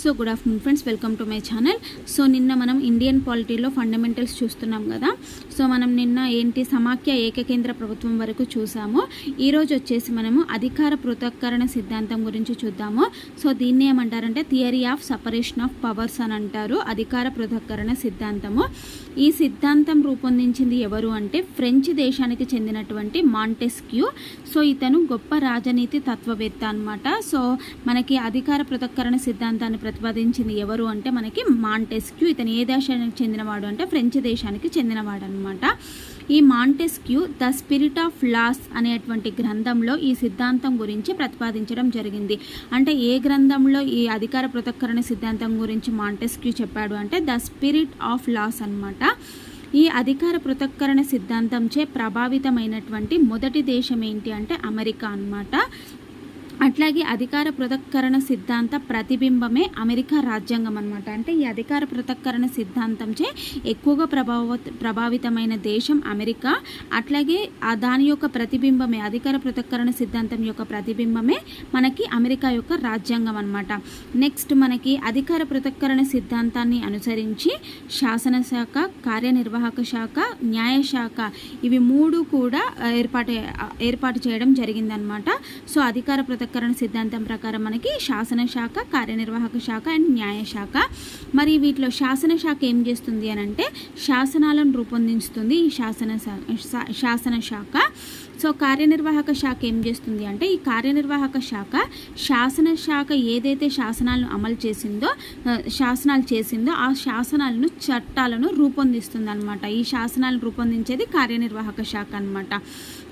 So good afternoon friends welcome to my channel. So నిన్న మనం Indian పాలిటీలో fundamentals చూస్తున్నాం కదా. సో మనం నిన్న ఏంటి సమాఖ్య ఏకకేంద్ర ప్రభుత్వం వరకు చూసాము. ఈరోజు వచ్చేసి మనము అధికార పృథక్కరణ సిద్ధాంతం గురించి చూద్దాము. సో దీన్ని ఏమంటారంటే theory of separation of powers అని అంటారు అధికార పృథక్కరణ సిద్ధాంతము. ఈ సిద్ధాంతం రూపొందించింది ఎవరు అంటే ఫ్రెంచ్ దేశానికి చెందినటువంటి మాంటెస్క్యూ. సో ఇతను గొప్ప రాజనీతి తత్వవేత్త అనమాట సో మనకి అధికార పృథక్కరణ సిద్ధాంతాన్ని ప్రతిపాదించింది ఎవరు అంటే మనకి మాంటెస్క్యూ. ఇతను ఏ దేశానికి చెందినవాడు అంటే ఫ్రెంచ్ దేశానికి చెందినవాడు అనమాట ఈ Montesquieu the spirit of laws అనేటువంటి గ్రంథంలో ఈ సిద్ధాంతం గురించి ప్రతిపాదించడం జరిగింది. అంటే ఏ గ్రంథంలో ఈ అధికార పృథక్కరణ సిద్ధాంతం గురించి మాంటెస్క్యూ చెప్పాడు అంటే ద స్పిరిట్ ఆఫ్ లాస్ అన్నమాట. ఈ అధికార పృథక్కరణ సిద్ధాంతంచే ప్రభావితమైనటువంటి మొదటి దేశం ఏంటి అంటే అమెరికా అన్నమాట. అట్లాగే అధికార పృథక్కరణ సిద్ధాంత ప్రతిబింబమే అమెరికా రాజ్యాంగం అనమాట అంటే ఈ అధికార పృథక్కరణ సిద్ధాంతంచే ఎక్కువగా ప్రభావ ప్రభావితమైన దేశం అమెరికా. అట్లాగే ఆ దాని యొక్క ప్రతిబింబమే అధికార పృథక్కరణ సిద్ధాంతం యొక్క ప్రతిబింబమే మనకి అమెరికా యొక్క రాజ్యాంగం అనమాట నెక్స్ట్ మనకి అధికార పృథక్కరణ సిద్ధాంతాన్ని అనుసరించి శాసనశాఖ కార్యనిర్వాహక శాఖ న్యాయశాఖ ఇవి మూడు కూడా ఏర్పాటు ఏర్పాటు చేయడం జరిగిందనమాట సో అధికార పృథక్ పృథక్కరణ సిద్ధాంతం ప్రకారం మనకి శాసనశాఖ కార్యనిర్వాహక శాఖ అండ్ న్యాయశాఖ మరి వీటిలో శాసనశాఖ ఏం చేస్తుంది అని అంటే శాసనాలను రూపొందిస్తుంది ఈ శాసన శాసన శాఖ. సో కార్యనిర్వాహక శాఖ ఏం చేస్తుంది అంటే ఈ కార్యనిర్వాహక శాఖ శాసన శాఖ ఏదైతే శాసనాలను అమలు చేసిందో శాసనాలు చేసిందో ఆ శాసనాలను చట్టాలను రూపొందిస్తుంది అనమాట ఈ శాసనాలను రూపొందించేది కార్యనిర్వాహక శాఖ అనమాట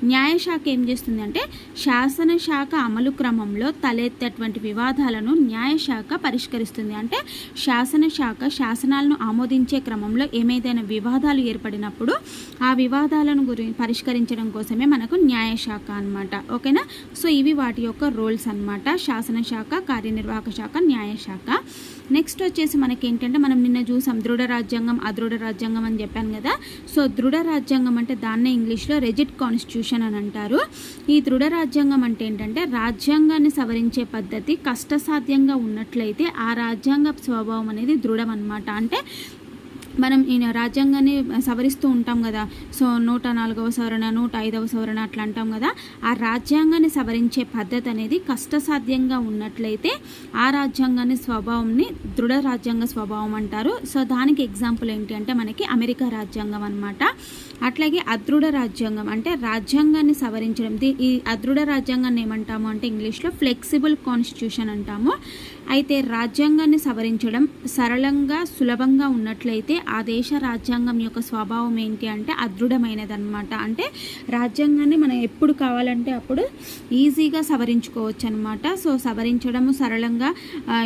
న్యాయశాఖ ఏం చేస్తుంది అంటే శాసన శాఖ అమలు క్రమంలో తలెత్తేటువంటి వివాదాలను న్యాయశాఖ పరిష్కరిస్తుంది. అంటే శాసన శాఖ శాసనాలను ఆమోదించే క్రమంలో ఏమైనా వివాదాలు ఏర్పడినప్పుడు ఆ వివాదాలను గురి పరిష్కరించడం కోసమే మనకు న్యాయశాఖ అనమాట ఓకేనా? సో ఇవి వాటి యొక్క రోల్స్ అనమాట శాసనశాఖ కార్యనిర్వాహక శాఖ న్యాయశాఖ. నెక్స్ట్ వచ్చేసి మనకి ఏంటంటే మనం నిన్న చూసాం దృఢ రాజ్యాంగం అదృఢ రాజ్యాంగం అని చెప్పాను కదా. సో దృఢ రాజ్యాంగం అంటే దాన్నే ఇంగ్లీష్లో రెజిట్ కాన్స్టిట్యూషన్ అని అంటారు. ఈ దృఢ రాజ్యాంగం అంటే ఏంటంటే రాజ్యాంగాన్ని సవరించే పద్ధతి కష్టసాధ్యంగా ఉన్నట్లయితే ఆ రాజ్యాంగ స్వభావం అనేది దృఢం అనమాట అంటే మనం ఈ రాజ్యాంగాన్ని సవరిస్తూ ఉంటాం కదా. సో నూట నాలుగవ సవరణ నూట ఐదవ సవరణ అట్లా అంటాం కదా. ఆ రాజ్యాంగాన్ని సవరించే పద్ధతి అనేది కష్టసాధ్యంగా ఉన్నట్లయితే ఆ రాజ్యాంగాన్ని స్వభావంని దృఢ రాజ్యాంగ స్వభావం అంటారు. సో దానికి ఎగ్జాంపుల్ ఏంటి అంటే మనకి అమెరికా రాజ్యాంగం అనమాట అట్లాగే అదృఢ రాజ్యాంగం అంటే రాజ్యాంగాన్ని సవరించడం. ఈ అదృఢ రాజ్యాంగాన్ని ఏమంటాము అంటే ఇంగ్లీష్లో ఫ్లెక్సిబుల్ కాన్స్టిట్యూషన్ అంటాము. అయితే రాజ్యాంగాన్ని సవరించడం సరళంగా సులభంగా ఉన్నట్లయితే ఆ దేశ రాజ్యాంగం యొక్క స్వభావం ఏంటి అంటే అదృఢమైనది అనమాట అంటే రాజ్యాంగాన్ని మనం ఎప్పుడు కావాలంటే అప్పుడు ఈజీగా సవరించుకోవచ్చు అనమాట సో సవరించడము సరళంగా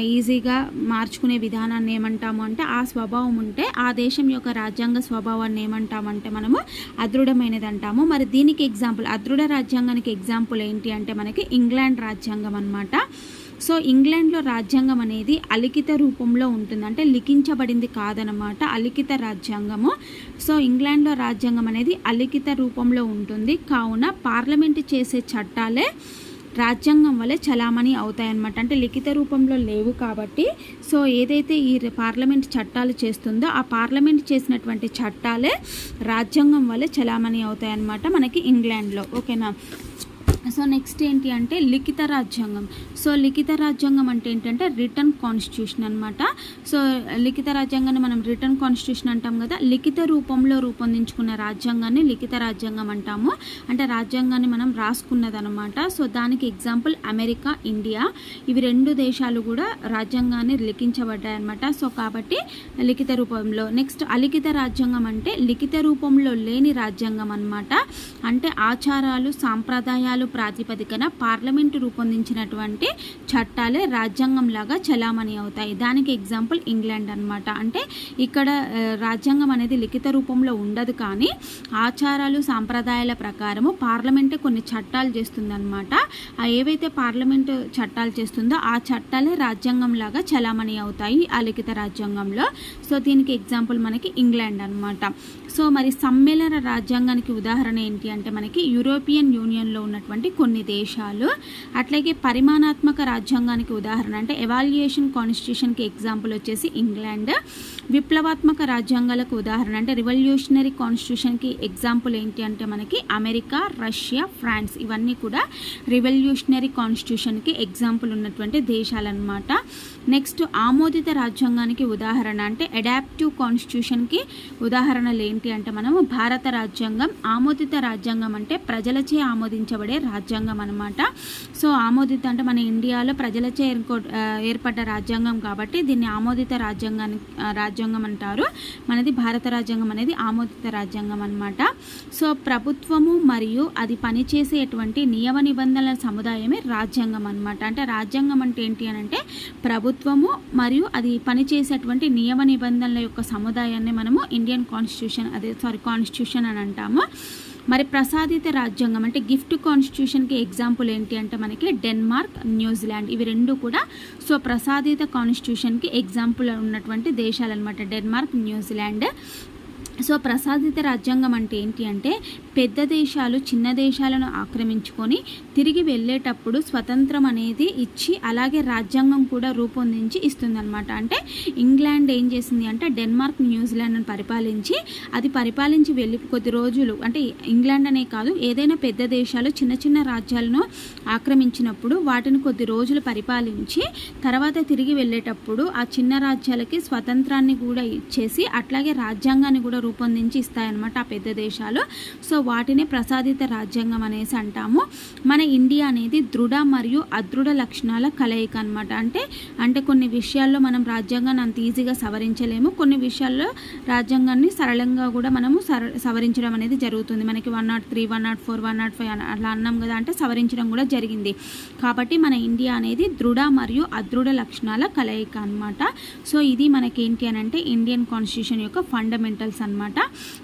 ఈజీగా మార్చుకునే విధానాన్ని ఏమంటాము అంటే ఆ స్వభావం ఉంటే ఆ దేశం యొక్క రాజ్యాంగ స్వభావాన్ని ఏమంటామంటే మనము అదృఢమైనది అంటాము మరి దీనికి ఎగ్జాంపుల్ అదృఢ రాజ్యాంగానికి ఎగ్జాంపుల్ ఏంటి అంటే మనకి ఇంగ్లాండ్ రాజ్యాంగం అనమాట సో ఇంగ్లాండ్లో రాజ్యాంగం అనేది అలిఖిత రూపంలో ఉంటుంది. అంటే లిఖించబడింది కాదనమాట అలిఖిత రాజ్యాంగము. సో ఇంగ్లాండ్లో రాజ్యాంగం అనేది అలిఖిత రూపంలో ఉంటుంది. కావున పార్లమెంట్ చేసే చట్టాలే రాజ్యాంగం వల్లే చలామణి అవుతాయన్నమాట. అంటే లిఖిత రూపంలో లేవు కాబట్టి సో ఏదైతే ఈ పార్లమెంట్ చట్టాలు చేస్తుందో ఆ పార్లమెంట్ చేసినటువంటి చట్టాలే రాజ్యాంగం వల్లే చలామణి అవుతాయన్నమాట మనకి ఇంగ్లాండ్లో. ఓకేనా? సో నెక్స్ట్ ఏంటి అంటే లిఖిత రాజ్యాంగం. సో లిఖిత రాజ్యాంగం అంటే ఏంటంటే రిటర్న్ కాన్స్టిట్యూషన్ అనమాట సో లిఖిత రాజ్యాంగాన్ని మనం రిటర్న్ కాన్స్టిట్యూషన్ అంటాం కదా లిఖిత రూపంలో రూపొందించుకున్న రాజ్యాంగాన్ని లిఖిత రాజ్యాంగం అంటాము. అంటే రాజ్యాంగాన్ని మనం రాసుకున్నదనమాట సో దానికి ఎగ్జాంపుల్ అమెరికా ఇండియా ఇవి రెండు దేశాలు కూడా రాజ్యాంగాన్ని లిఖించబడ్డాయి అనమాట సో కాబట్టి లిఖిత రూపంలో. నెక్స్ట్ అలిఖిత రాజ్యాంగం అంటే లిఖిత రూపంలో లేని రాజ్యాంగం అనమాట అంటే ఆచారాలు సాంప్రదాయాలు ప్రాతిపదికన పార్లమెంటు రూపొందించినటువంటి చట్టాలే రాజ్యాంగంలాగా చలామణి అవుతాయి. దానికి ఎగ్జాంపుల్ ఇంగ్లాండ్ అనమాట అంటే ఇక్కడ రాజ్యాంగం అనేది లిఖిత రూపంలో ఉండదు కానీ ఆచారాలు సాంప్రదాయాల ప్రకారము పార్లమెంటే కొన్ని చట్టాలు చేస్తుందన్నమాట. ఏవైతే పార్లమెంటు చట్టాలు చేస్తుందో ఆ చట్టాలే రాజ్యాంగం లాగా చలామణి అవుతాయి ఆ లిఖిత రాజ్యాంగంలో. సో దీనికి ఎగ్జాంపుల్ మనకి ఇంగ్లాండ్ అనమాట సో మరి సమ్మేళన రాజ్యాంగానికి ఉదాహరణ ఏంటి అంటే మనకి యూరోపియన్ యూనియన్లో ఉన్నటువంటి ఉన్నటువంటి కొన్ని దేశాలు. అట్లాగే పరిమాణాత్మక రాజ్యాంగానికి ఉదాహరణ అంటే ఎవాల్యుయేషన్ కాన్స్టిట్యూషన్కి ఎగ్జాంపుల్ వచ్చేసి ఇంగ్లాండ్. విప్లవాత్మక రాజ్యాంగాలకు ఉదాహరణ అంటే రివల్యూషనరీ కాన్స్టిట్యూషన్కి ఎగ్జాంపుల్ ఏంటి అంటే మనకి అమెరికా రష్యా ఫ్రాన్స్ ఇవన్నీ కూడా రివల్యూషనరీ కాన్స్టిట్యూషన్కి ఎగ్జాంపుల్ ఉన్నటువంటి దేశాలన్నమాట. నెక్స్ట్ ఆమోదిత రాజ్యాంగానికి ఉదాహరణ అంటే అడాప్టివ్ కాన్స్టిట్యూషన్కి ఉదాహరణలు ఏంటి అంటే మనము భారత రాజ్యాంగం ఆమోదిత రాజ్యాంగం అంటే ప్రజలచే ఆమోదించబడే రాజ్యాంగం అనమాట సో ఆమోదిత అంటే మన ఇండియాలో ప్రజలచే ఏర్కో- ఏర్పడ్డ రాజ్యాంగం కాబట్టి దీన్ని ఆమోదిత రాజ్యాంగాన్ని రాజ్యాంగం అంటారు. మనది భారత రాజ్యాంగం అనేది ఆమోదిత రాజ్యాంగం అనమాట సో ప్రభుత్వము మరియు అది పనిచేసేటువంటి నియమ నిబంధనల సముదాయమే రాజ్యాంగం అనమాట అంటే రాజ్యాంగం అంటే ఏంటి అని అంటే ప్రభుత్వము మరియు అది పనిచేసేటువంటి నియమ నిబంధనల యొక్క సముదాయాన్ని మనము ఇండియన్ కాన్స్టిట్యూషన్ అదే సారీ కాన్స్టిట్యూషన్ అని అంటాము. మరి ప్రసాదిత రాజ్యాంగం అంటే గిఫ్ట్ కాన్స్టిట్యూషన్కి ఎగ్జాంపుల్ ఏంటి అంటే మనకి డెన్మార్క్ న్యూజిలాండ్ ఇవి రెండు కూడా సో ప్రసాదిత కాన్స్టిట్యూషన్కి ఎగ్జాంపుల్ ఉన్నటువంటి దేశాలు అనమాట డెన్మార్క్ న్యూజిలాండ్. సో ప్రసాదిత రాజ్యాంగం అంటే ఏంటి అంటే పెద్ద దేశాలు చిన్న దేశాలను ఆక్రమించుకొని తిరిగి వెళ్ళేటప్పుడు స్వతంత్రం అనేది ఇచ్చి అలాగే రాజ్యాంగం కూడా రూపొందించి ఇస్తుందన్నమాట. అంటే ఇంగ్లాండ్ ఏం చేసింది అంటే డెన్మార్క్ న్యూజిలాండ్ను పరిపాలించి అది పరిపాలించి వెళ్ళి కొద్ది రోజులు అంటే ఇంగ్లాండ్ అనే కాదు ఏదైనా పెద్ద దేశాలు చిన్న చిన్న రాజ్యాలను ఆక్రమించినప్పుడు వాటిని కొద్ది రోజులు పరిపాలించి తర్వాత తిరిగి వెళ్ళేటప్పుడు ఆ చిన్న రాజ్యాలకి స్వతంత్రాన్ని కూడా ఇచ్చేసి అట్లాగే రాజ్యాంగాన్ని కూడా రూపొందించి ఇస్తాయన్నమాట ఆ పెద్ద దేశాలు. సో వాటినే ప్రసాదిత రాజ్యాంగం అనేసి అంటాము. మన ఇండియా అనేది దృఢ మరియు అదృఢ లక్షణాల కలయిక అనమాట అంటే అంటే కొన్ని విషయాల్లో మనం రాజ్యాంగాన్ని అంత ఈజీగా సవరించలేము. కొన్ని విషయాల్లో రాజ్యాంగాన్ని సరళంగా కూడా మనము సర సవరించడం అనేది జరుగుతుంది. మనకి one naught three one naught four one naught five అలా అన్నాం కదా అంటే సవరించడం కూడా జరిగింది. కాబట్టి మన ఇండియా అనేది దృఢ మరియు అదృఢ లక్షణాల కలయిక అనమాట సో ఇది మనకేంటి అని అంటే ఇండియన్ కాన్స్టిట్యూషన్ యొక్క ఫండమెంటల్స్ అనమాట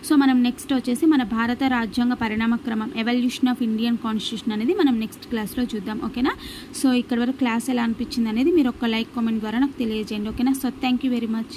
సో మనం నెక్స్ట్ వచ్చేసి మన భారత రాజ్యాంగ పరిణామ క్రమం ఎవల్యూషన్ ఆఫ్ ఇండియన్ కాన్స్టిట్యూషన్ అనేది మనం నెక్స్ట్ క్లాస్లో చూద్దాం ఓకేనా సో ఇక్కడ వరకు క్లాస్ ఎలా అనిపించింది అనేది మీరు ఒక లైక్ కామెంట్ ద్వారా నాకు తెలియజేయండి ఓకేనా so thank you very much